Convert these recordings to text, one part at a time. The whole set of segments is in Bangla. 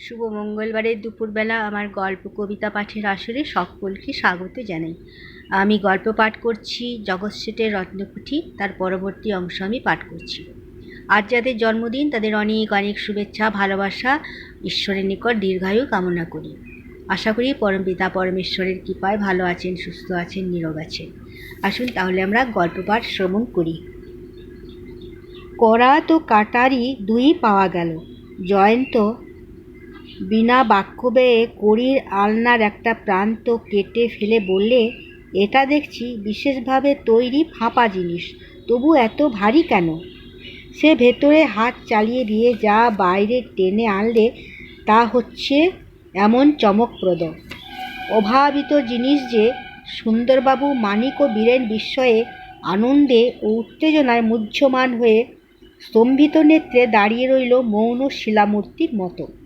শুভ মঙ্গলবারের দুপুরবেলা আমার গল্প, কবিতা, পাঠের আসরে সকলকে স্বাগত জানাই। আমি গল্প পাঠ করছি জগৎ শেঠের রত্নকুঠি, তার পরবর্তী অংশ আমি পাঠ করছি। আজ যাদের জন্মদিন, তাদের অনেক অনেক শুভেচ্ছা, ভালোবাসা, ঈশ্বরের নিকট দীর্ঘায়ু কামনা করি। আশা করি পরম পিতা পরমেশ্বরের কৃপায় ভালো আছেন, সুস্থ আছেন, নীরব আছেন। আসুন তাহলে আমরা গল্প পাঠ শ্রবণ করি। করা তো কাটারি দুই পাওয়া গেল, জয়ন্ত বিনা বাক্য ব্যয়ে কড়ির আলনার একটা প্রান্ত কেটে ফেলে বললে, এটা দেখছি বিশেষভাবে তৈরি ফাঁপা জিনিস, তবু এত ভারী কেন? সে ভেতরে হাত চালিয়ে দিয়ে যা বাইরে টেনে আনলে, তা হচ্ছে এমন চমকপ্রদ। অভাবিত জিনিস যে সুন্দরবাবু মানিক ও বীরেন বিস্ময়ে আনন্দে ও উত্তেজনায় মুহ্যমান হয়ে স্তম্ভিত নেত্রে দাঁড়িয়ে রইল মৌন শিলামূর্তির মতো।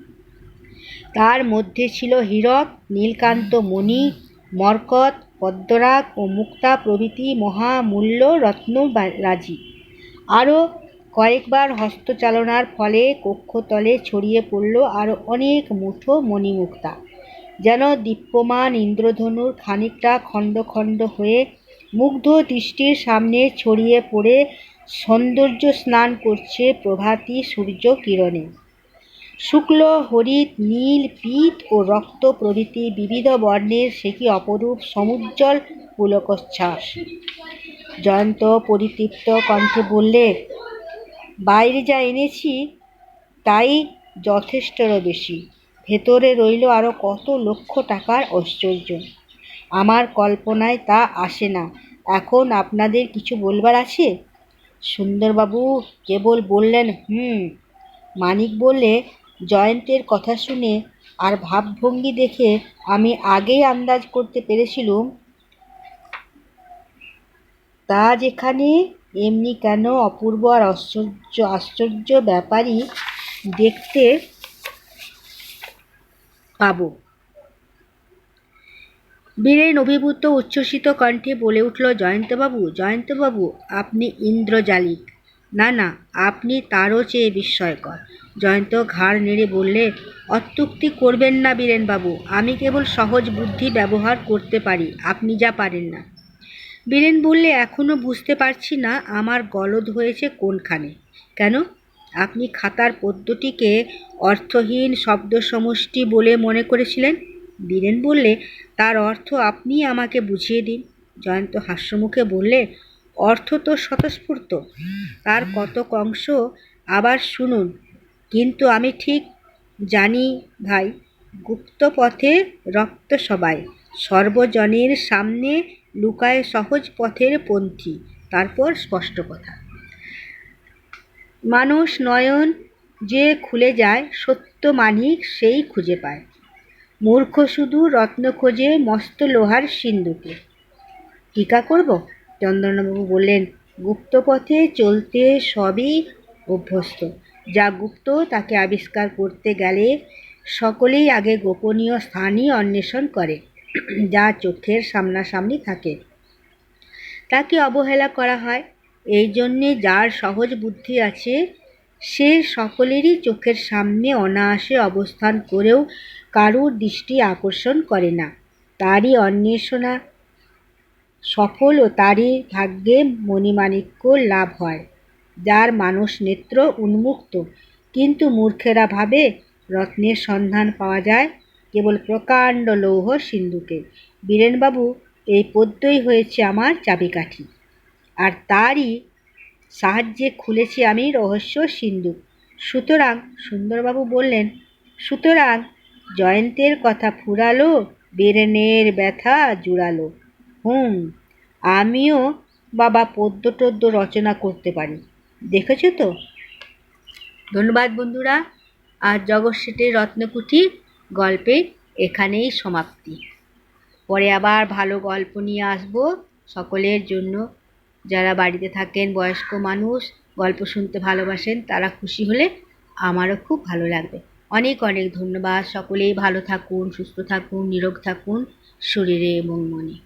তার মধ্যে ছিল হীরক, নীলকান্ত মণি, মরকত, পদ্মরাগ ও মুক্তা প্রভৃতি মহামূল্য রত্ন রাজি। আরও কয়েকবার হস্তচালনার ফলে কক্ষতলে ছড়িয়ে পড়ল আরও অনেক মুঠো মণিমুক্তা। যেন দীপ্যমান ইন্দ্রধনুর খানিকটা খণ্ড খণ্ড হয়ে মুগ্ধ দৃষ্টির সামনে ছড়িয়ে পড়ে সৌন্দর্য স্নান করছে প্রভাতী সূর্য কিরণে। শুক্ল, হরিত, নীল, পীত ও রক্ত প্রভৃতি বিবিধ বর্ণের সে কি অপরূপ সমুজ্জ্বল পুলকচ্ছ্বাস? জয়ন্ত পরিতৃপ্ত কণ্ঠে বললে, বাইরে যা এনেছি, তাই যথেষ্টরও বেশি। ভেতরে রইল আরও কত লক্ষ টাকার ঐশ্বর্য। আমার কল্পনায় তা আসে না। এখন আপনাদের কিছু বলবার আছে? সুন্দরবাবু কেবল বললেন, হুম। মানিক বললে জয়ন্তের কথা শুনে আর ভাবভঙ্গি দেখে আমি আগেই আন্দাজ করতে পেরেছিলুম, তা যেখানে এমনি কেন অপূর্ব আর আশ্চর্য আশ্চর্য ব্যাপারই দেখতে পাবো। বীরেন অভিভূত উচ্ছ্বসিত কণ্ঠে বলে উঠল, জয়ন্তবাবু জয়ন্তবাবু, আপনি ইন্দ্রজালিক। না না, আপনি তারও চেয়ে বিস্ময়কর। জয়ন্ত ঘাড় নেড়ে বললে, অত্যুক্তি করবেন না বীরেনবাবু, আমি কেবল সহজ বুদ্ধি ব্যবহার করতে পারি, আপনি যা পারেন না। বীরেন বললে এখনও বুঝতে পারছি না আমার গলদ হয়েছে কোনখানে। কেন? আপনি খাতার পদ্যটিকে অর্থহীন শব্দ সমষ্টি বলে মনে করেছিলেন? বীরেন বললে, তার অর্থ আপনি আমাকে বুঝিয়ে দিন। জয়ন্ত হাস্যমুখে বললে অর্থ তো স্বতঃস্ফূর্ত। তার কতক অংশ আবার শুনুন। কিন্তু আমি ঠিক জানি ভাই, গুপ্ত পথে রক্ত সবাই। সর্বজনের সামনে লুকায় সহজ পথের পন্থী। তারপর স্পষ্ট কথা। মানুষ নয়ন যে খুলে যায়, সত্য মানিক সেই খুঁজে পায়। মূর্খ শুধু রত্ন খোঁজে মস্ত লোহার সিন্ধুকে। টিকা করব? চন্দ্রনাবাবু বললেন, গুপ্তপথে চলতে সবই অভ্যস্ত। যা গুপ্ত তাকে আবিষ্কার করতে গেলে সকলেই আগে গোপনীয় স্থানই অন্বেষণ করে, যা চোখের সামনাসামনি থাকে। তাকে অবহেলা করা হয়। এই জন্যে যার সহজ বুদ্ধি আছে, সে সকলেরই চোখের সামনে অনায়াসে অবস্থান করেও কারুর দৃষ্টি আকর্ষণ করে না। তারই অন্বেষণা সফল ও তারই ভাগ্যে মণিমাণিক্য লাভ হয়, যার মানুষ নেত্র উন্মুক্ত। কিন্তু মূর্খেরা ভাবে রত্নের সন্ধান পাওয়া যায় কেবল প্রকাণ্ড লৌহ সিন্ধুকে। বীরেনবাবু, এই পদ্যই হয়েছে আমার চাবিকাঠি। আর তারই সাহায্যে খুলেছি আমি রহস্য সিন্ধু। সুতরাং, সুন্দরবাবু বললেন, সুতরাং জয়ন্তের কথা ফুরালো, বীরেনের ব্যথা জুড়ালো। হুম, আমিও বাবা পদ্য টদ্য রচনা করতে পারি। দেখেছ তো? ধন্যবাদ বন্ধুরা, আর জগৎ শেঠের রত্নকুঠি গল্পের এখানেই সমাপ্তি। পরে আবার ভালো গল্প নিয়ে আসব সকলের জন্য। যারা বাড়িতে থাকেন, বয়স্ক মানুষ, গল্প শুনতে ভালোবাসেন, তারা খুশি হলে আমারও খুব ভালো লাগবে। অনেক অনেক ধন্যবাদ। সকলেই ভালো থাকুন, সুস্থ থাকুন, নিরোগ থাকুন, শরীরে এবং মনে।